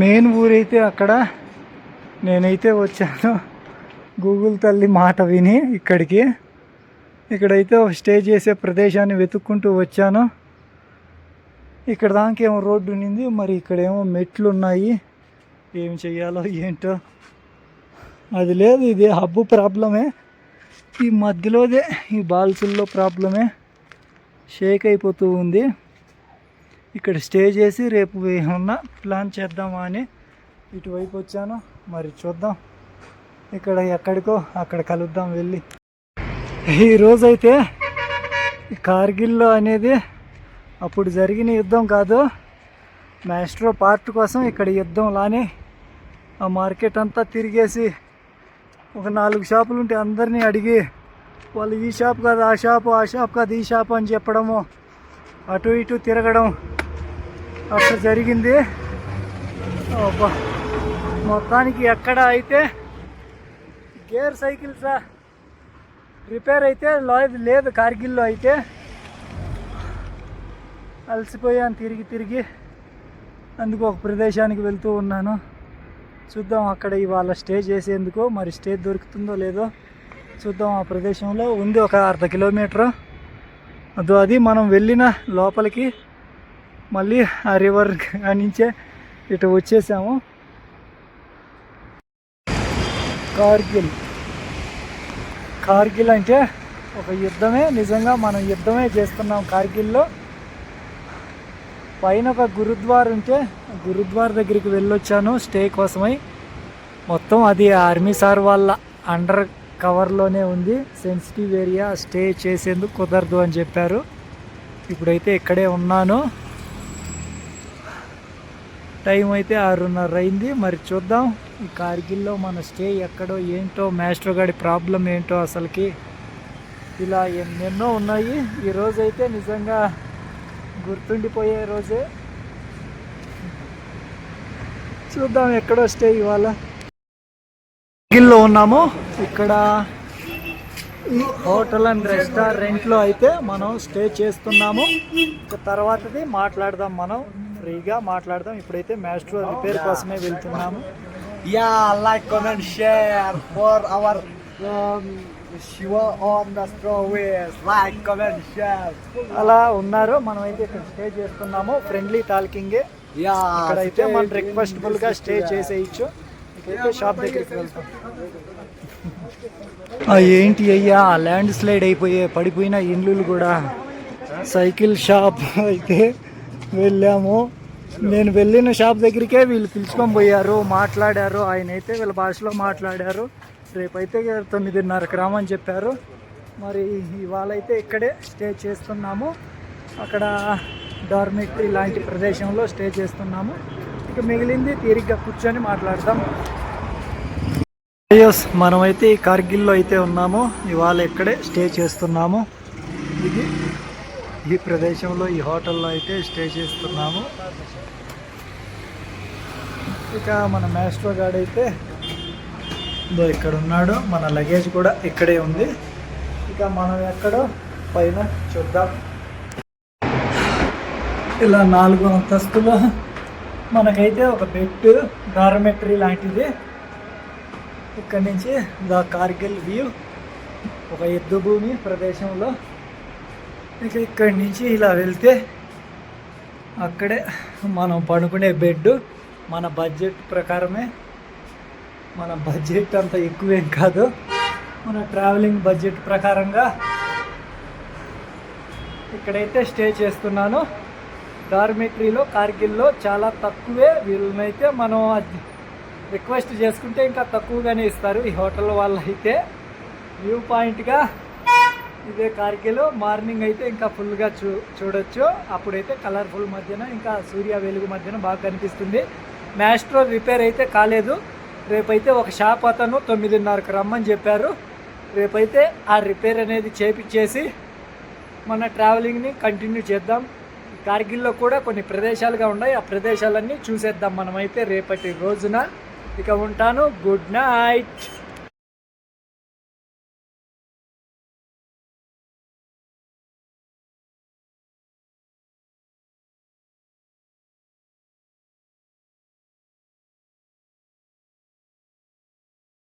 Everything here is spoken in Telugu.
మెయిన్ ఊరైతే అక్కడ నేనైతే వచ్చాను. గూగుల్ తల్లి మాట విని ఇక్కడికి. ఇక్కడైతే స్టే చేసే ప్రదేశాన్ని వెతుక్కుంటూ వచ్చాను. ఇక్కడ దాకేమో రోడ్డు ఉన్నింది మరి ఇక్కడేమో మెట్లు ఉన్నాయి ఏం చెయ్యాలో ఏంటో. అది లేదు ఇది హబ్బు ప్రాబ్లమే. ఈ మధ్యలోదే ఈ బాల్సుల్లో ప్రాబ్లమే షేక్ అయిపోతూ ఉంది. ఇక్కడ స్టే చేసి రేపు ఏమన్నా ప్లాన్ చేద్దామా అని ఇటువైపు వచ్చాను. మరి చూద్దాం. ఇక్కడ ఎక్కడికో అక్కడ కలుద్దాం వెళ్ళి. ఈరోజైతే కార్గిల్లో అనేది అప్పుడు జరిగిన యుద్ధం కాదు. మ్యాస్ట్రో పార్ట్ కోసం ఇక్కడ యుద్ధం లానే ఆ మార్కెట్ అంతా తిరిగేసి ఒక నాలుగు షాపులు ఉంటే అందరినీ అడిగి వాళ్ళు ఈ షాప్ కాదు ఆ షాపు ఆ షాప్ కాదు ఈ షాప్ అని చెప్పడము. అటు ఇటు తిరగడం. అక్కడ జరిగింది. మొత్తానికి ఎక్కడ అయితే గేర్ సైకిల్స్ రిపేర్ అయితే లేదు లేదు కార్గిల్లో అయితే. అలసిపోయాను తిరిగి తిరిగి. అందుకు ఒక ప్రదేశానికి వెళ్తూ ఉన్నాను. చూద్దాం అక్కడ ఇవాళ స్టే చేసేందుకు మరి స్టే దొరుకుతుందో లేదో చూద్దాం ఆ ప్రదేశంలో ఉంది ఒక అర్ధ కిలోమీటర్. అదో అది మనం వెళ్ళిన లోపలికి మళ్ళీ ఆ రివర్ నుంచే ఇటు వచ్చేసాము. కార్గిల్. కార్గిల్ అంటే ఒక యుద్ధమే నిజంగా మనం యుద్ధమే చేస్తున్నాం కార్గిల్లో. పైన ఒక గురుద్వార్ ఉంటే గురుద్వార్ దగ్గరికి వెళ్ళొచ్చాను స్టే కోసమై. మొత్తం అది ఆర్మీ సార్ వాళ్ళ అండర్ కవర్లోనే ఉంది. సెన్సిటివ్ ఏరియా స్టే చేసేందుకు కుదరదు అని చెప్పారు. ఇప్పుడైతే ఇక్కడే ఉన్నాను. టైం అయితే ఆరున్నర అయింది. మరి చూద్దాం ఈ కార్గిల్లో మన స్టే ఎక్కడో ఏంటో మాస్టర్ గారి ప్రాబ్లం ఏంటో అసలుకి. ఇలా ఎన్నెన్నో ఉన్నాయి. ఈరోజైతే అయితే నిజంగా గుర్తుండిపోయే రోజే. చూద్దాం ఎక్కడో స్టే ఇవాళ. కార్గిల్లో ఉన్నాము. ఇక్కడ ఈ హోటల్ అండ్ రెస్టారెంట్లో అయితే మనం స్టే చేస్తున్నాము. తర్వాతది మాట్లాడదాం మనం. ఫ్రీగా మాట్లాడదాం. ఇప్పుడైతే మ్యాస్ట్రో రిపేర్ కోసమే వెళ్తున్నాము. Like, comment, share for our um, Shiva on the strawberries. Like, comment, share. అలా ఉన్నారు మనం అయితే ఇక్కడ స్టే చేస్తున్నాము. ఫ్రెండ్లీ టాల్కింగే. ఇక్కడ అయితే మన రిక్వెస్టబుల్గా స్టే చేసేయచ్చు. ఇకైతే షాప్ దగ్గరికి వెళ్తాం. ఏంటి అయ్యా? ల్యాండ్ స్లైడ్ అయిపోయే పడిపోయిన ఇండ్లు కూడా. సైకిల్ షాప్ అయితే వెళ్ళాము. నేను వెళ్ళిన షాప్ దగ్గరికే వీళ్ళు పిలుచుకొని పోయారు మాట్లాడారు. ఆయన అయితే వీళ్ళ భాషలో మాట్లాడారు. రేపైతే తొమ్మిదిన్నరకు రామని చెప్పారు. మరి ఇవాళ అయితే ఇక్కడే స్టే చేస్తున్నాము. అక్కడ డార్మెటరీ లాంటి ప్రదేశంలో స్టే చేస్తున్నాము. ఇక మిగిలింది తీరిగ్గా కూర్చొని మాట్లాడదాం. అయ్యోస్ మనమైతే ఈ కార్గిల్లో అయితే ఉన్నాము. ఇవాళ ఇక్కడే స్టే చేస్తున్నాము. ఇది ఈ ప్రదేశంలో ఈ హోటల్లో అయితే స్టే చేస్తున్నాము. ఇక మన మాస్ట్రో గార్డ్ అయితే ఇదో ఇక్కడ ఉన్నాడు. మన లగేజ్ కూడా ఇక్కడే ఉంది. ఇక మనం ఎక్కడో పైన చూద్దాం. ఇలా నాలుగు అంతస్తులు. మనకైతే ఒక బెడ్ డార్మెటరీ లాంటిది. ఇక్కడ నుంచి ద కార్గిల్ వ్యూ. ఒక ఎద్దు భూమి ప్రదేశంలో. ఇక ఇక్కడి నుంచి ఇలా వెళ్తే అక్కడే మనం పడుకునే బెడ్ మన బడ్జెట్ ప్రకారమే. మన బడ్జెట్ అంత ఎక్కువేం కాదు. మన ట్రావెలింగ్ బడ్జెట్ ప్రకారంగా ఇక్కడైతే స్టే చేస్తున్నాను. డార్మెటరీలో కార్గిల్లో చాలా తక్కువే. వీళ్ళనైతే మనం రిక్వెస్ట్ చేసుకుంటే ఇంకా తక్కువగానే ఇస్తారు ఈ హోటల్ వాళ్ళు అయితే వ్యూ పాయింట్గా ఇదే కార్గిలో మార్నింగ్ అయితే ఇంకా ఫుల్గా చూ చూడొచ్చు. అప్పుడైతే కలర్ఫుల్ మధ్యన ఇంకా సూర్య వెలుగు మధ్యన బాగా కనిపిస్తుంది. మ్యాస్ట్రో రిపేర్ అయితే కాలేదు. రేపైతే ఒక షాప్ అతను తొమ్మిదిన్నరకు రమ్మని చెప్పారు. రేపైతే ఆ రిపేర్ అనేది చేపించేసి మన ట్రావెలింగ్ని కంటిన్యూ చేద్దాం. కార్గిల్లో కూడా కొన్ని ప్రదేశాలుగా ఉన్నాయి. ఆ ప్రదేశాలన్నీ చూసేద్దాం మనమైతే రేపటి రోజున. ఇక ఉంటాను. Good night!